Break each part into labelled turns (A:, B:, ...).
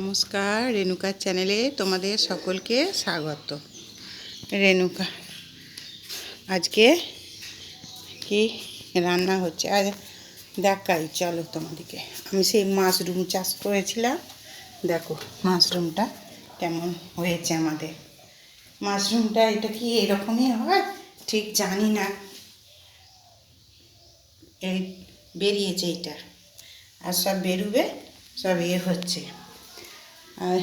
A: নমস্কার, রেণুকার চ্যানেলে তোমাদের সকলকে স্বাগত। রেণুকা, আজকে কি রান্না হচ্ছে? আর দেখাই, চলো তোমাদেরকে। আমি সেই মাশরুম চাষ করেছিলাম। দেখো, মাশরুমটা কেমন হয়েছে আমাদের। মাশরুমটা এটা কি এরকমই হয়? ঠিক জানি না। এই বেরিয়েছে এটা। আর সব বেরুবে, সব ইয়ে হচ্ছে। আর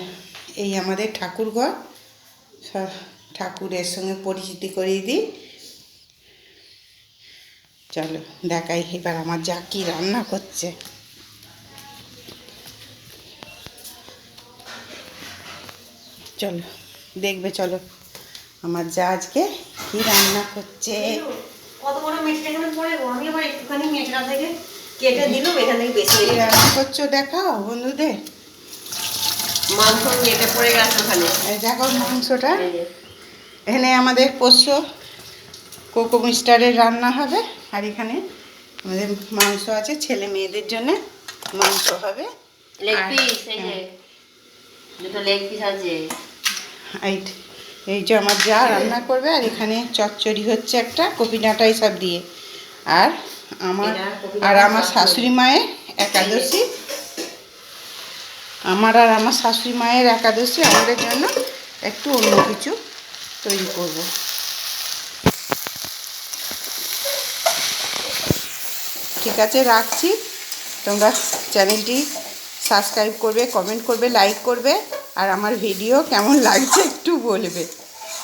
A: এই আমাদের ঠাকুরঘর সব ঠাকুরের সঙ্গে পরিচিতি করিয়ে দিই। চলো দেখাই এবার আমার যা কি রান্না করছে। চলো দেখবে চলো আমার যা আজকে কি রান্না করছে।
B: কত বড় মেটটা পড়ে আমি আবার একটুখানি মেটটা থেকে কেটে দিলাম এখান থেকে বেশি
A: রান্না করছ দেখাও বন্ধুদের।
B: মাংস পড়ে গেছে ওখানে।
A: এই দেখো মাংসটা। এখানে আমাদের পোষ্য কোকো মিস্টারের রান্না হবে আর এখানে আমাদের মাংস আছে ছেলে মেয়েদের জন্য মাংস হবে।
B: লেগ
A: আর-
B: পিস এই যে
A: হ্যাঁ।
B: দুটো লেগ পিস আছে।
A: এই এই যে আমার যা রান্না করবে আর এখানে চচ্চড়ি হচ্ছে একটা কপি ডাঁটা সব দিয়ে। আর আমার আর আমার শাশুড়ি মায়ের একাদশী। আমার আর আমার শাশুড়ি মায়ের একাদশী, আমাদের জন্য একটু অন্য কিছু তৈরি করব। ঠিক আছে, রাখছি। তোমরা চ্যানেলটি সাবস্ক্রাইব করবে, কমেন্ট করবে, লাইক করবে, আর আমার ভিডিও কেমন লাগছে একটু বলবে।